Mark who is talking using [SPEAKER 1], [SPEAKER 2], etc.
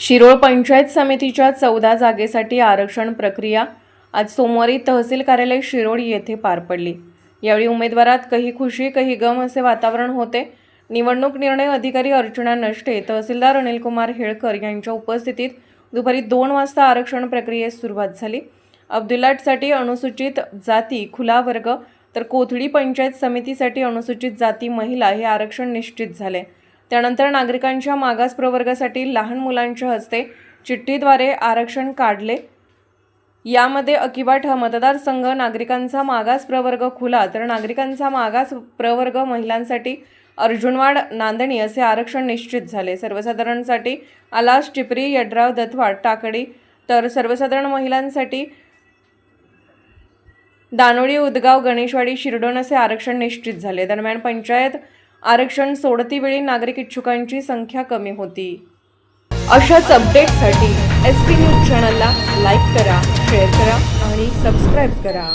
[SPEAKER 1] शिरोळ पंचायत समितीच्या चौदा जागेसाठी आरक्षण प्रक्रिया आज सोमवारी तहसील कार्यालय शिरोळ येथे पार पडली. यावेळी उमेदवारात कही खुशी कही गम असे वातावरण होते. निवडणूक निर्णय अधिकारी अर्चना नष्टे तहसीलदार अनिलकुमार हेळकर यांच्या उपस्थितीत दुपारी दोन वाजता आरक्षण प्रक्रियेस सुरुवात झाली. अब्दुलाटसाठी अनुसूचित जाती खुला वर्ग तर कोथळी पंचायत समितीसाठी अनुसूचित जाती महिला हे आरक्षण निश्चित झाले. त्यानंतर नागरिकांच्या मागास प्रवर्गासाठी लहान मुलांच्या हस्ते चिठ्ठीद्वारे आरक्षण काढले. यामध्ये अकिबाट हा मतदारसंघ नागरिकांचा मागास प्रवर्ग खुला तर नागरिकांचा मागास प्रवर्ग महिलांसाठी अर्जुनवाड नांदणी असे आरक्षण निश्चित झाले. सर्वसाधारणसाठी आलास टिपरी यड्राव दत्वाड टाकडी तर सर्वसाधारण महिलांसाठी दानोळी उदगाव गणेशवाडी शिरडोन असे आरक्षण निश्चित झाले. दरम्यान पंचायत आरक्षण सोडतीवेळी नागरिक इच्छुकांची संख्या कमी होती. अशाच अपडेटसाठी एस पी न्यूज चॅनलला लाईक करा शेअर करा आणि सबस्क्राईब करा.